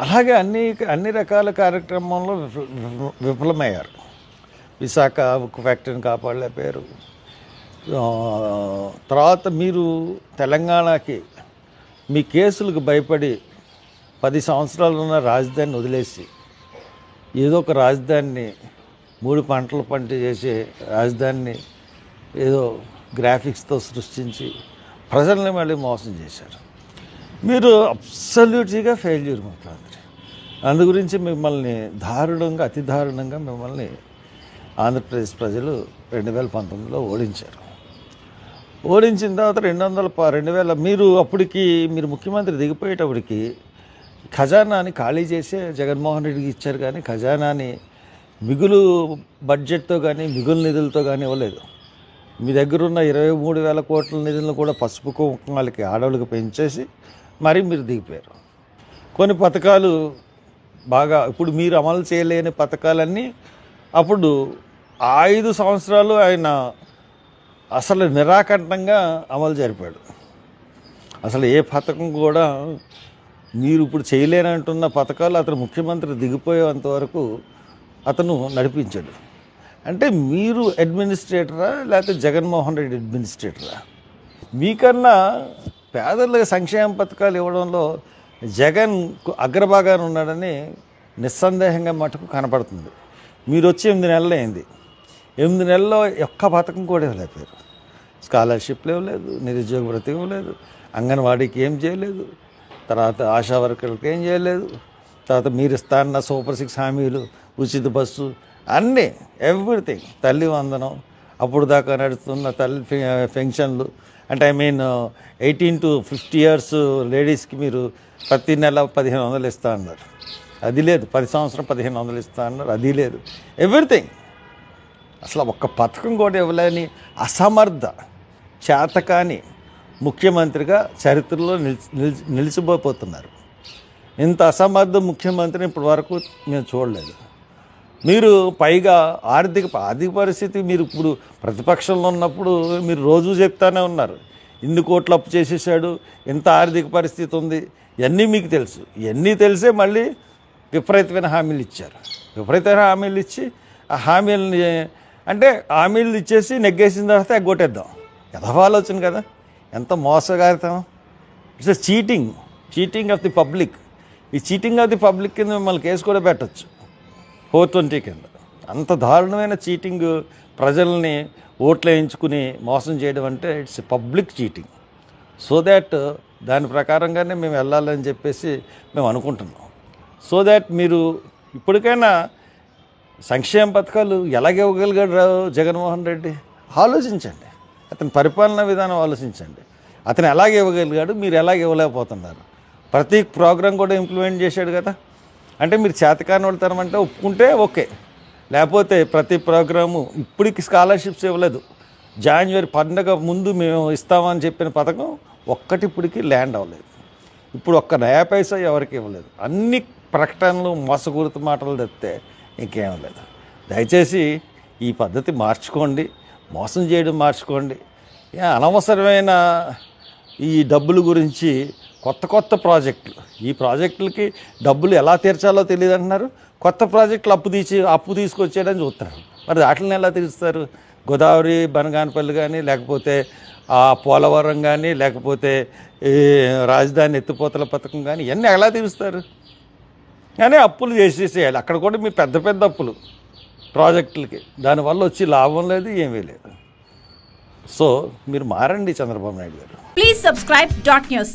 అలాగే అన్ని అన్ని రకాల కార్యక్రమంలో విఫలమయ్యారు. విశాఖ ఉక్కు ఫ్యాక్టరీని కాపాడలేకపోయారు. తర్వాత మీరు తెలంగాణకి మీ కేసులకు భయపడి పది సంవత్సరాలు ఉన్న రాజధానిని వదిలేసి ఏదో ఒక రాజధానిని మూడు పంటలు పంట చేసే రాజధానిని ఏదో గ్రాఫిక్స్తో సృష్టించి ప్రజల్ని మళ్ళీ మోసం చేశారు. మీరు అబ్సల్యూట్గా ఫెయిల్యూర్ ప్రాంతం అందు గురించి మిమ్మల్ని దారుణంగా అతి దారుణంగా మిమ్మల్ని ఆంధ్రప్రదేశ్ ప్రజలు రెండు వేల పంతొమ్మిదిలో ఓడించారు. ఓడించిన తర్వాత రెండు వందల ప- రెండు వేల మీరు అప్పటికి మీరు ముఖ్యమంత్రి దిగిపోయేటప్పటికి ఖజానాని ఖాళీ చేసే జగన్మోహన్ రెడ్డికి ఇచ్చారు కానీ ఖజానాని మిగులు బడ్జెట్తో కానీ మిగులు నిధులతో కానీ ఇవ్వలేదు. మీ దగ్గర ఉన్న ఇరవై మూడు వేల కోట్ల నిధులను కూడా పసుపు కుంకుమాలకి ఆడవాళ్ళకి పెంచేసి మరి మీరు దిగిపోయారు. కొన్ని పథకాలు బాగా ఇప్పుడు మీరు అమలు చేయలేని పథకాలన్నీ అప్పుడు ఐదు సంవత్సరాలు ఆయన అసలు నిరాకంఠంగా అమలు జరిపాడు. అసలు ఏ పథకం కూడా మీరు ఇప్పుడు చేయలేనంటున్న పథకాలు అతను ముఖ్యమంత్రి దిగిపోయేంత వరకు అతను నడిపించాడు. అంటే మీరు అడ్మినిస్ట్రేటరా లేకపోతే జగన్మోహన్ రెడ్డి అడ్మినిస్ట్రేటరా మీకన్నా పేదలకు సంక్షేమ పథకాలు ఇవ్వడంలో జగన్ అగ్రభాగాన ఉన్నాడని నిస్సందేహంగా మటుకు కనపడుతుంది. మీరు వచ్చి ఎనిమిది నెలలు అయింది. ఎనిమిది నెలల్లో ఒక్క పథకం కూడా ఇవ్వలేకపోయారు. స్కాలర్షిప్లు ఇవ్వలేదు నిరుద్యోగ భృతి ఇవ్వలేదు అంగన్వాడీకి ఏం చేయలేదు తర్వాత ఆశా వర్కర్లకు ఏం చేయలేదు తర్వాత మీరు ఇస్తాన్న సూపర్ సిక్స్ హామీలు ఉచిత బస్సు అన్నీ ఎవ్రీథింగ్ తల్లి వందనం అప్పుడు దాకా నడుస్తున్న తల్లి పెన్షన్లు. అంటే I mean eighteen to fifty years లేడీస్కి మీరు ప్రతి నెల పదిహేను వందలు ఇస్తా అన్నారు. అది లేదు. పది సంవత్సరం పదిహేను వందలు ఇస్తా అన్నారు. అది లేదు. ఎవ్రీథింగ్. అసలు ఒక్క పథకం కూడా ఇవ్వలేని అసమర్థ చేతకాని ముఖ్యమంత్రిగా చరిత్రలో నిలిచి నిలిచిపోతున్నారు. ఇంత అసమర్థ ముఖ్యమంత్రిని ఇప్పటి వరకు మేము చూడలేదు. మీరు పైగా ఆర్థిక ఆర్థిక పరిస్థితి మీరు ఇప్పుడు ప్రతిపక్షంలో ఉన్నప్పుడు మీరు రోజు చెప్తానే ఉన్నారు. ఇన్ని కోట్లు అప్పు చేసేసాడు ఇంత ఆర్థిక పరిస్థితి ఉంది ఇవన్నీ మీకు తెలుసు. ఇవన్నీ తెలిసే మళ్ళీ విపరీతమైన హామీలు ఇచ్చారు. విపరీతమైన హామీలు ఇచ్చి ఆ హామీలని అంటే హామీలు ఇచ్చేసి నెగ్గేసిన తర్వాత ఎగ్గొట్టేద్దాం. ఎదవ కదా. ఎంత మోసగారితం it's cheating cheating of the public. ఈ చీటింగ్ ఆఫ్ ది పబ్లిక్ కింద మిమ్మల్ని కేసు కూడా పెట్టచ్చు. ఫోర్ ట్వంటీ కింద. అంత దారుణమైన చీటింగ్ ప్రజల్ని ఓట్లు వేయించుకుని మోసం చేయడం అంటే it's public cheating. So that దాని ప్రకారంగానే మేము వెళ్ళాలని చెప్పేసి మేము అనుకుంటున్నాం. సో దాట్ మీరు ఇప్పటికైనా సంక్షేమ పథకాలు ఎలాగ ఇవ్వగలిగాడు జగన్మోహన్ రెడ్డి? ఆలోచించండి. అతని పరిపాలనా విధానం ఆలోచించండి. అతను ఎలాగ ఇవ్వగలిగాడు? మీరు ఎలాగ ఇవ్వలేకపోతున్నారు? ప్రతి ప్రోగ్రాం కూడా ఇంప్లిమెంట్ చేశాడు కదా? అంటే మీరు చేతకాని వాళ్ళు ఒప్పుకుంటే ఓకే. లేకపోతే ప్రతి ప్రోగ్రాము ఇప్పటికి స్కాలర్షిప్స్ ఇవ్వలేదు. జాన్వరి పండగ ముందు మేము ఇస్తామని చెప్పిన పథకం ఒక్కటి ఇప్పటికి ల్యాండ్ అవ్వలేదు. ఇప్పుడు ఒక్క నయా పైసా ఎవరికి ఇవ్వలేదు. అన్ని ప్రకటనలు మోసపూరిత మాటలు తెస్తే ఇంకేం లేదు. దయచేసి ఈ పద్ధతి మార్చుకోండి. మోసం చేయడం మార్చుకోండి. అనవసరమైన ఈ డబ్బుల గురించి కొత్త కొత్త ప్రాజెక్టులు. ఈ ప్రాజెక్టులకి డబ్బులు ఎలా తీర్చాలో తెలియదు అంటున్నారు. కొత్త ప్రాజెక్టులు అప్పు తీసి అప్పు తీసుకొచ్చేయడం చూస్తున్నారు. మరి వాటిని ఎలా తీరుస్తారు? గోదావరి బనగానపల్లి కానీ లేకపోతే ఆ పోలవరం కానీ లేకపోతే ఈ రాజధాని ఎత్తిపోతల పథకం కానీ ఇవన్నీ ఎలా తీరుస్తారు? కానీ అప్పులు చేసేసేయాలి. అక్కడ కూడా మీ పెద్ద పెద్ద అప్పులు ప్రాజెక్టులకి. దానివల్ల వచ్చి లాభం లేదు ఏమీ లేదు. సో మీరు మారండి చంద్రబాబు నాయుడు గారు. Please subscribe dot news